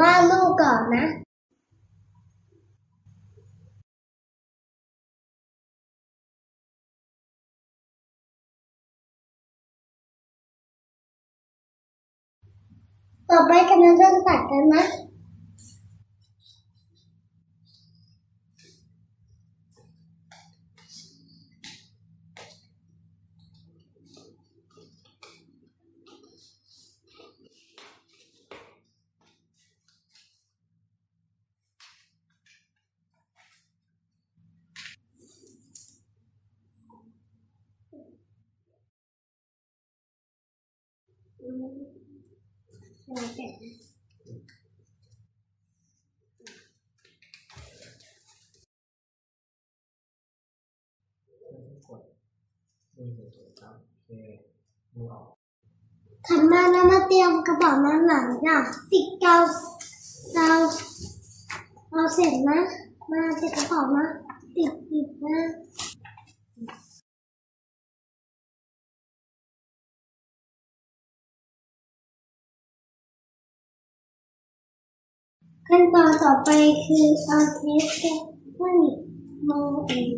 ว่าลูกก่อนนะต่อไปกันเริ่มตัดกันนะ อืมาแกะนะกดมือถือครับโอเคดูออกถัดมาเรามาเตรียมกระเป๋าด้าหลังจ้ะติดกาวกาวเอาเสร็จนะ มาติดกระเป๋านะติดติดนะ ขั้นตอนต่อไปคือเอาเทปแกะว่านี่มองเอง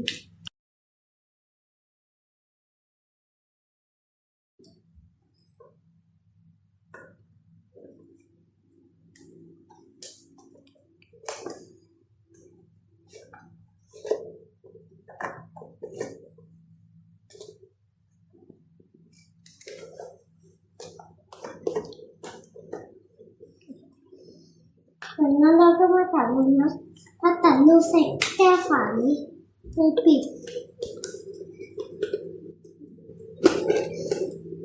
เหมืามาตัดรูนะพอตัดรูเสร็จแก้ฝานี้ไปปิด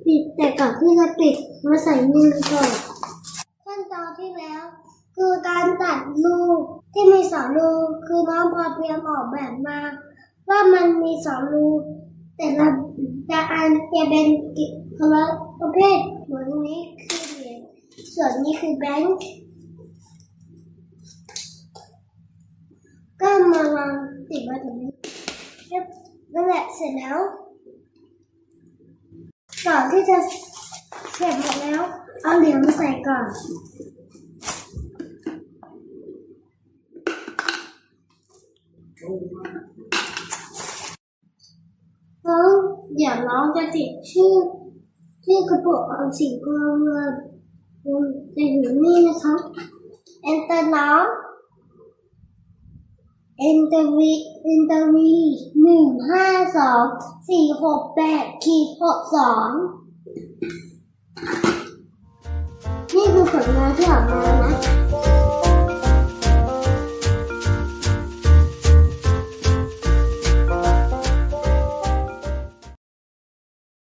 ปิดแต่ก่อนที่จะปิดมาใส่มือก่อนขั้นตอนที่แล้ว คือการตัดรูที่มีสองรูคือน้องพอเตรียมออกแบบมา ว่ามันมีสองรูแต่ละแต่อันจะเป็นกิคนละประเภทเหมือนนี้คือเหรียญส่วนนี้คือแบงค์ ก็ มาวางติดไว้ตรงนี้นั่นแหละเสร็จแล้วก่อนที่จะเสร็จหมดแล้ว เอาเหรียญมาใส่ก่อนแล้วเดี๋ยวน้องจะติดชื่อชื่อกระปุกออมสินกองเงินจะอยู่นี่นะคะเอนเตอร์น้อง เอ็นเตอร์วีเอ็นเตอร์วีหนึ่งห้าสองสี่หกแปดขีดหกสองนี่คือผลงานที่ออกมา